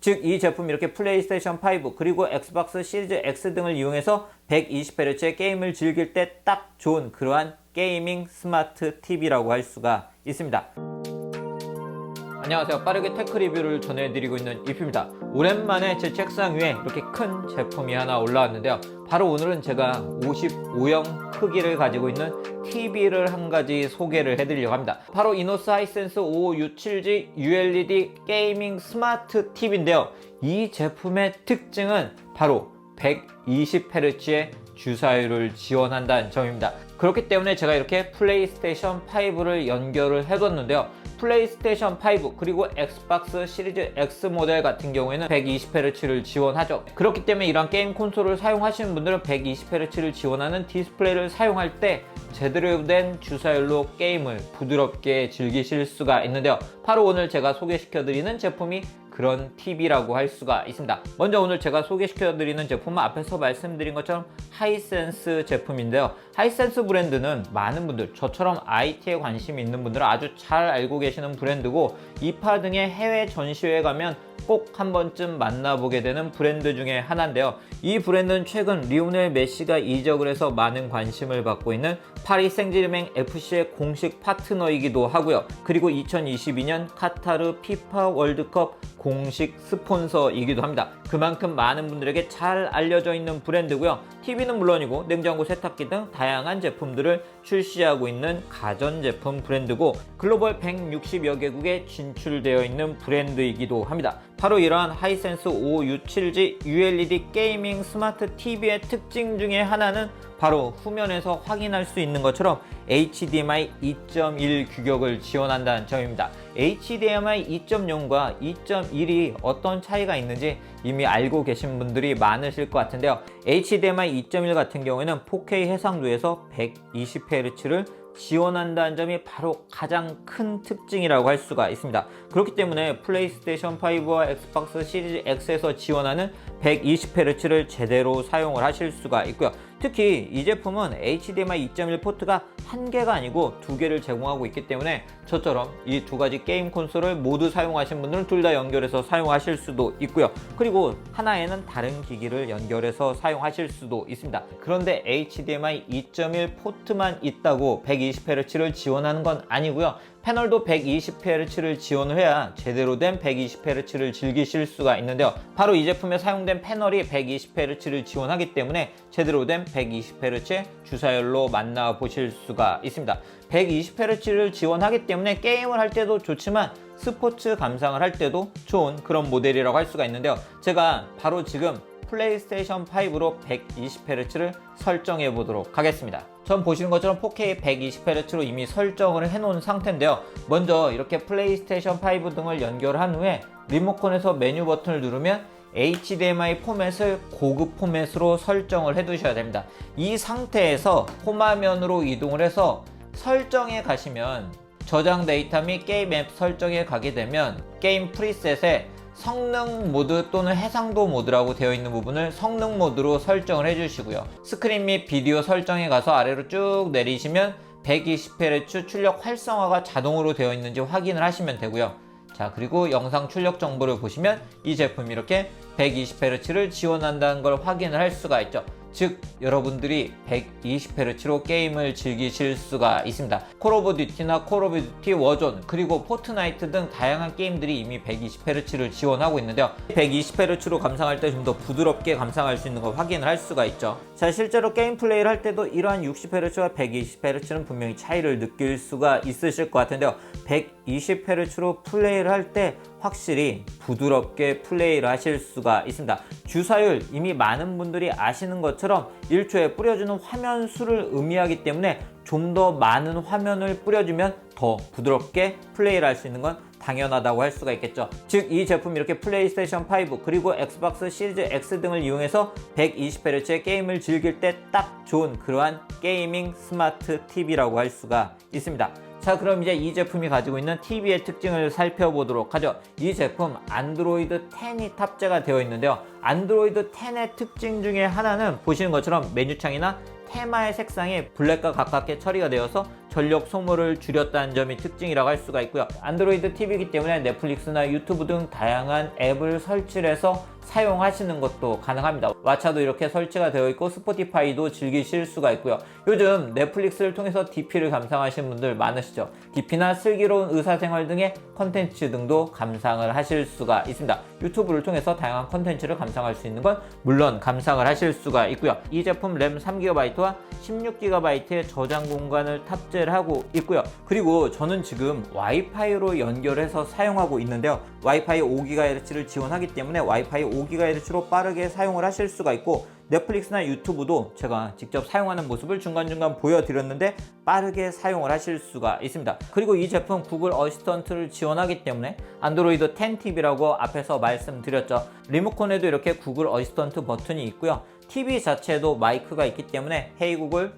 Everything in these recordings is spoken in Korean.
즉 이 제품 이렇게 플레이스테이션 5 그리고 엑스박스 시리즈 X 등을 이용해서 120Hz의 게임을 즐길 때 딱 좋은 그러한 게이밍 스마트 TV라고 할 수가 있습니다. 안녕하세요. 빠르게 테크 리뷰를 전해드리고 있는 이프입니다. 오랜만에 제 책상 위에 이렇게 큰 제품이 하나 올라왔는데요. 바로 오늘은 제가 55형 크기를 가지고 있는 TV를 한 가지 소개를 해드리려고 합니다. 바로 이노스 하이센스 55U7G ULED 게이밍 스마트 TV인데요. 이 제품의 특징은 바로 120Hz의 주사율을 지원한다는 점입니다. 그렇기 때문에 제가 이렇게 플레이스테이션 5를 연결을 해뒀는데요. 플레이스테이션 5 그리고 엑스박스 시리즈 X 모델 같은 경우에는 120Hz를 지원하죠. 그렇기 때문에 이런 게임 콘솔을 사용하시는 분들은 120Hz를 지원하는 디스플레이를 사용할 때 제대로 된 주사율로 게임을 부드럽게 즐기실 수가 있는데요. 바로 오늘 제가 소개시켜드리는 제품이 그런 TV라고 할 수가 있습니다. 먼저 오늘 제가 소개시켜드리는 제품은 앞에서 말씀드린 것처럼 하이센스 제품인데요. 하이센스 브랜드는 많은 분들, 저처럼 IT에 관심이 있는 분들은 아주 잘 알고 계시는 브랜드고 이파 등의 해외 전시회에 가면 꼭 한 번쯤 만나보게 되는 브랜드 중에 하나인데요. 이 브랜드는 최근 리오넬 메시가 이적을 해서 많은 관심을 받고 있는 파리 생제르맹 FC의 공식 파트너이기도 하고요. 그리고 2022년 카타르 피파 월드컵 공식 스폰서이기도 합니다. 그만큼 많은 분들에게 잘 알려져 있는 브랜드고요. TV는 물론이고 냉장고, 세탁기 등 다양한 제품들을 출시하고 있는 가전제품 브랜드고 글로벌 160여 개국에 진출되어 있는 브랜드이기도 합니다. 바로 이러한 하이센스 55U7G ULED 게이밍 스마트 TV의 특징 중에 하나는 바로 후면에서 확인할 수 있는 것처럼 HDMI 2.1 규격을 지원한다는 점입니다. HDMI 2.0과 2.1이 어떤 차이가 있는지 이미 알고 계신 분들이 많으실 것 같은데요. HDMI 2.1 같은 경우에는 4K 해상도에서 120Hz를 지원한다는 점이 바로 가장 큰 특징이라고 할 수가 있습니다. 그렇기 때문에 플레이스테이션 5와 엑스박스 시리즈 X에서 지원하는 120Hz를 제대로 사용을 하실 수가 있고요. 특히 이 제품은 HDMI 2.1 포트가 한 개가 아니고 두 개를 제공하고 있기 때문에 저처럼 이 두 가지 게임 콘솔을 모두 사용하신 분들은 둘 다 연결해서 사용하실 수도 있고요. 그리고 하나에는 다른 기기를 연결해서 사용하실 수도 있습니다. 그런데 HDMI 2.1 포트만 있다고 120Hz를 지원하는 건 아니고요. 패널도 120Hz를 지원을 해야 제대로 된 120Hz를 즐기실 수가 있는데요. 바로 이 제품에 사용된 패널이 120Hz를 지원하기 때문에 제대로 된 120Hz의 주사율로 만나보실 수가 있습니다. 120Hz를 지원하기 때문에 게임을 할 때도 좋지만 스포츠 감상을 할 때도 좋은 그런 모델이라고 할 수가 있는데요. 제가 바로 지금 플레이스테이션 5로 120Hz를 설정해 보도록 하겠습니다. 전 보시는 것처럼 4K 120Hz로 이미 설정을 해 놓은 상태인데요. 먼저 이렇게 플레이스테이션 5 등을 연결한 후에 리모컨에서 메뉴 버튼을 누르면 HDMI 포맷을 고급 포맷으로 설정을 해 두셔야 됩니다. 이 상태에서 홈화면으로 이동을 해서 설정에 가시면 저장 데이터 및 게임 앱 설정에 가게 되면 게임 프리셋에 성능 모드 또는 해상도 모드라고 되어 있는 부분을 성능 모드로 설정을 해주시고요. 스크린 및 비디오 설정에 가서 아래로 쭉 내리시면 120Hz 출력 활성화가 자동으로 되어 있는지 확인을 하시면 되고요. 자, 그리고 영상 출력 정보를 보시면 이 제품이 이렇게 120Hz를 지원한다는 걸 확인을 할 수가 있죠. 즉 여러분들이 120Hz로 게임을 즐기실 수가 있습니다. 콜 오브 듀티나 콜 오브 듀티 워존 그리고 포트나이트 등 다양한 게임들이 이미 120Hz를 지원하고 있는데요. 120Hz로 감상할 때 좀 더 부드럽게 감상할 수 있는 걸 확인을 할 수가 있죠. 자 실제로 게임 플레이를 할 때도 이러한 60Hz와 120Hz는 분명히 차이를 느낄 수가 있으실 것 같은데요. 120Hz로 플레이를 할 때 확실히 부드럽게 플레이를 하실 수가 있습니다. 주사율 이미 많은 분들이 아시는 것처럼 1초에 뿌려주는 화면 수를 의미하기 때문에 좀 더 많은 화면을 뿌려주면 더 부드럽게 플레이를 할 수 있는 건 당연하다고 할 수가 있겠죠. 즉 이 제품 이렇게 플레이스테이션 5 그리고 엑스박스 시리즈 X 등을 이용해서 120Hz의 게임을 즐길 때 딱 좋은 그러한 게이밍 스마트 TV라고 할 수가 있습니다. 자 그럼 이제 이 제품이 가지고 있는 TV의 특징을 살펴보도록 하죠. 이 제품 안드로이드 10이 탑재가 되어 있는데요. 안드로이드 10의 특징 중에 하나는 보시는 것처럼 메뉴창이나 테마의 색상이 블랙과 가깝게 처리가 되어서 전력 소모를 줄였다는 점이 특징이라고 할 수가 있고요. 안드로이드 TV이기 때문에 넷플릭스나 유튜브 등 다양한 앱을 설치를 해서 사용하시는 것도 가능합니다. 왓챠도 이렇게 설치가 되어 있고 스포티파이도 즐기실 수가 있고요. 요즘 넷플릭스를 통해서 DP를 감상하시는 분들 많으시죠. DP나 슬기로운 의사생활 등의 컨텐츠 등도 감상을 하실 수가 있습니다. 유튜브를 통해서 다양한 컨텐츠를 감상할 수 있는 건 물론 감상을 하실 수가 있고요. 이 제품 램 3GB와 16GB의 저장 공간을 탑재를 하고 있고요. 그리고 저는 지금 와이파이로 연결해서 사용하고 있는데요. 와이파이 5GHz를 지원하기 때문에 와이파이 5GHz로 빠르게 사용을 하실 수가 있고 넷플릭스나 유튜브도 제가 직접 사용하는 모습을 중간중간 보여드렸는데 빠르게 사용을 하실 수가 있습니다. 그리고 이 제품 구글 어시스턴트를 지원하기 때문에 안드로이드 10TV라고 앞에서 말씀드렸죠. 리모컨에도 이렇게 구글 어시스턴트 버튼이 있고요. TV 자체에도 마이크가 있기 때문에 헤이 구글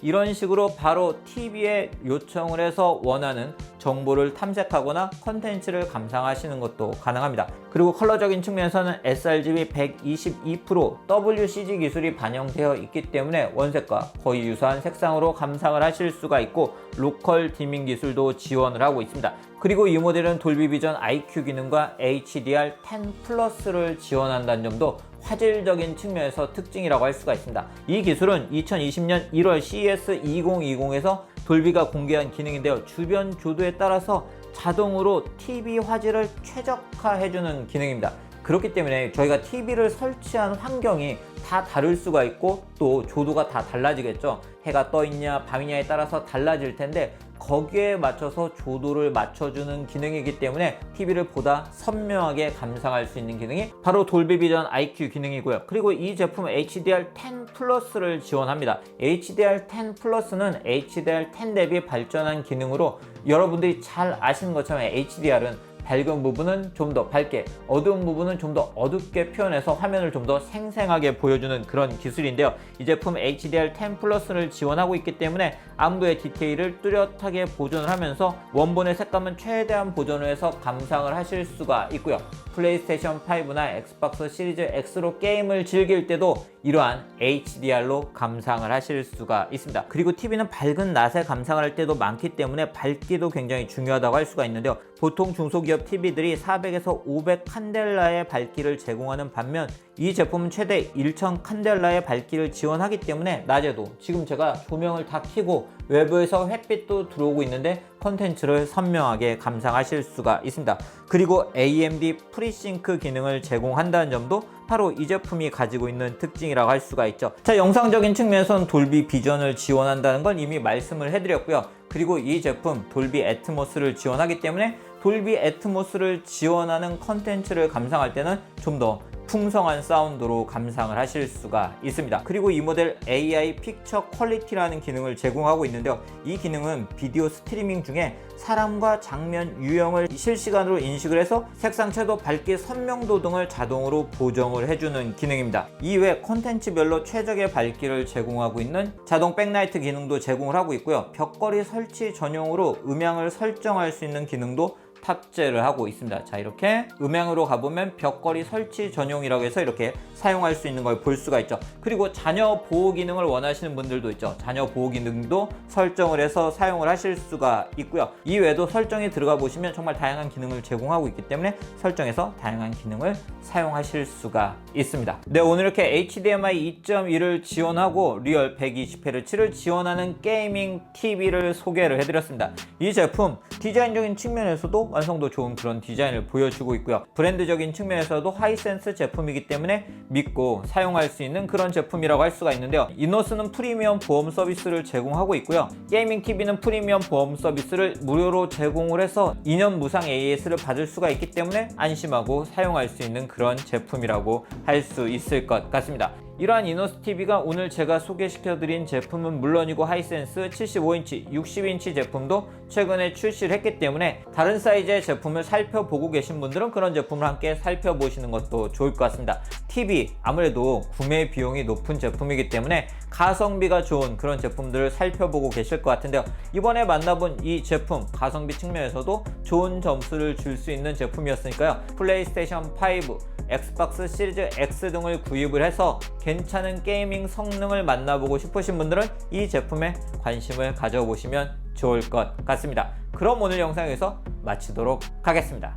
이런 식으로 바로 TV에 요청을 해서 원하는 정보를 탐색하거나 컨텐츠를 감상하시는 것도 가능합니다. 그리고 컬러적인 측면에서는 sRGB 122% WCG 기술이 반영되어 있기 때문에 원색과 거의 유사한 색상으로 감상을 하실 수가 있고 로컬 디밍 기술도 지원을 하고 있습니다. 그리고 이 모델은 돌비 비전 IQ 기능과 HDR10 플러스를 지원한다는 점도 화질적인 측면에서 특징이라고 할 수가 있습니다. 이 기술은 2020년 1월 CES 2020에서 돌비가 공개한 기능인데요. 주변 조도에 따라서 자동으로 TV 화질을 최적화해주는 기능입니다. 그렇기 때문에 저희가 TV를 설치한 환경이 다 다를 수가 있고 또 조도가 다 달라지겠죠. 해가 떠 있냐 밤이냐에 따라서 달라질 텐데 거기에 맞춰서 조도를 맞춰주는 기능이기 때문에 TV를 보다 선명하게 감상할 수 있는 기능이 바로 돌비 비전 IQ 기능이고요. 그리고 이 제품은 HDR10 플러스를 지원합니다. HDR10 플러스는 HDR10 대비 발전한 기능으로 여러분들이 잘 아시는 것처럼 HDR은 밝은 부분은 좀 더 밝게, 어두운 부분은 좀 더 어둡게 표현해서 화면을 좀 더 생생하게 보여주는 그런 기술인데요. 이 제품 HDR10 플러스를 지원하고 있기 때문에 안부의 디테일을 뚜렷하게 보존을 하면서 원본의 색감은 최대한 보존을 해서 감상을 하실 수가 있고요. 플레이스테이션 5나 엑스박스 시리즈 X로 게임을 즐길 때도 이러한 HDR로 감상을 하실 수가 있습니다. 그리고 TV는 밝은 낮에 감상을 할 때도 많기 때문에 밝기도 굉장히 중요하다고 할 수가 있는데요. 보통 중소기업 TV들이 400에서 500 칸델라의 밝기를 제공하는 반면 이 제품은 최대 1000 칸델라의 밝기를 지원하기 때문에 낮에도 지금 제가 조명을 다 켜고 외부에서 햇빛도 들어오고 있는데 컨텐츠를 선명하게 감상하실 수가 있습니다. 그리고 AMD 프리싱크 기능을 제공한다는 점도 바로 이 제품이 가지고 있는 특징이라고 할 수가 있죠. 자, 영상적인 측면에서는 돌비 비전을 지원한다는 건 이미 말씀을 해드렸고요. 그리고 이 제품 돌비 애트모스를 지원하기 때문에 돌비 애트모스를 지원하는 컨텐츠를 감상할 때는 좀더 풍성한 사운드로 감상을 하실 수가 있습니다. 그리고 이 모델 AI 픽처 퀄리티라는 기능을 제공하고 있는데요. 이 기능은 비디오 스트리밍 중에 사람과 장면 유형을 실시간으로 인식을 해서 색상 채도 밝기 선명도 등을 자동으로 보정을 해주는 기능입니다. 이외 콘텐츠별로 최적의 밝기를 제공하고 있는 자동 백라이트 기능도 제공을 하고 있고요. 벽걸이 설치 전용으로 음향을 설정할 수 있는 기능도 탑재를 하고 있습니다. 자, 이렇게 음향으로 가보면 벽걸이 설치 전용이라고 해서 이렇게 사용할 수 있는 걸 볼 수가 있죠. 그리고 자녀 보호 기능을 원하시는 분들도 있죠. 자녀 보호 기능도 설정을 해서 사용을 하실 수가 있고요. 이 외에도 설정에 들어가 보시면 정말 다양한 기능을 제공하고 있기 때문에 설정해서 다양한 기능을 사용하실 수가 있습니다. 네, 오늘 이렇게 HDMI 2.1을 지원하고 리얼 120Hz를 지원하는 게이밍 TV를 소개를 해드렸습니다. 이 제품 디자인적인 측면에서도 완성도 좋은 그런 디자인을 보여주고 있고요. 브랜드적인 측면에서도 하이센스 제품이기 때문에 믿고 사용할 수 있는 그런 제품이라고 할 수가 있는데요. 이노스는 프리미엄 보험 서비스를 제공하고 있고요. 게이밍 TV는 프리미엄 보험 서비스를 무료로 제공을 해서 2년 무상 AS를 받을 수가 있기 때문에 안심하고 사용할 수 있는 그런 제품이라고 할 수 있을 것 같습니다. 이러한 이노스 TV가 오늘 제가 소개시켜드린 제품은 물론이고 하이센스 75인치, 60인치 제품도 최근에 출시를 했기 때문에 다른 사이즈의 제품을 살펴보고 계신 분들은 그런 제품을 함께 살펴보시는 것도 좋을 것 같습니다. TV 아무래도 구매 비용이 높은 제품이기 때문에 가성비가 좋은 그런 제품들을 살펴보고 계실 것 같은데요. 이번에 만나본 이 제품 가성비 측면에서도 좋은 점수를 줄 수 있는 제품이었으니까요. 플레이스테이션 5 엑스박스 시리즈 X 등을 구입을 해서 괜찮은 게이밍 성능을 만나보고 싶으신 분들은 이 제품에 관심을 가져보시면 좋을 것 같습니다. 그럼 오늘 영상에서 마치도록 하겠습니다.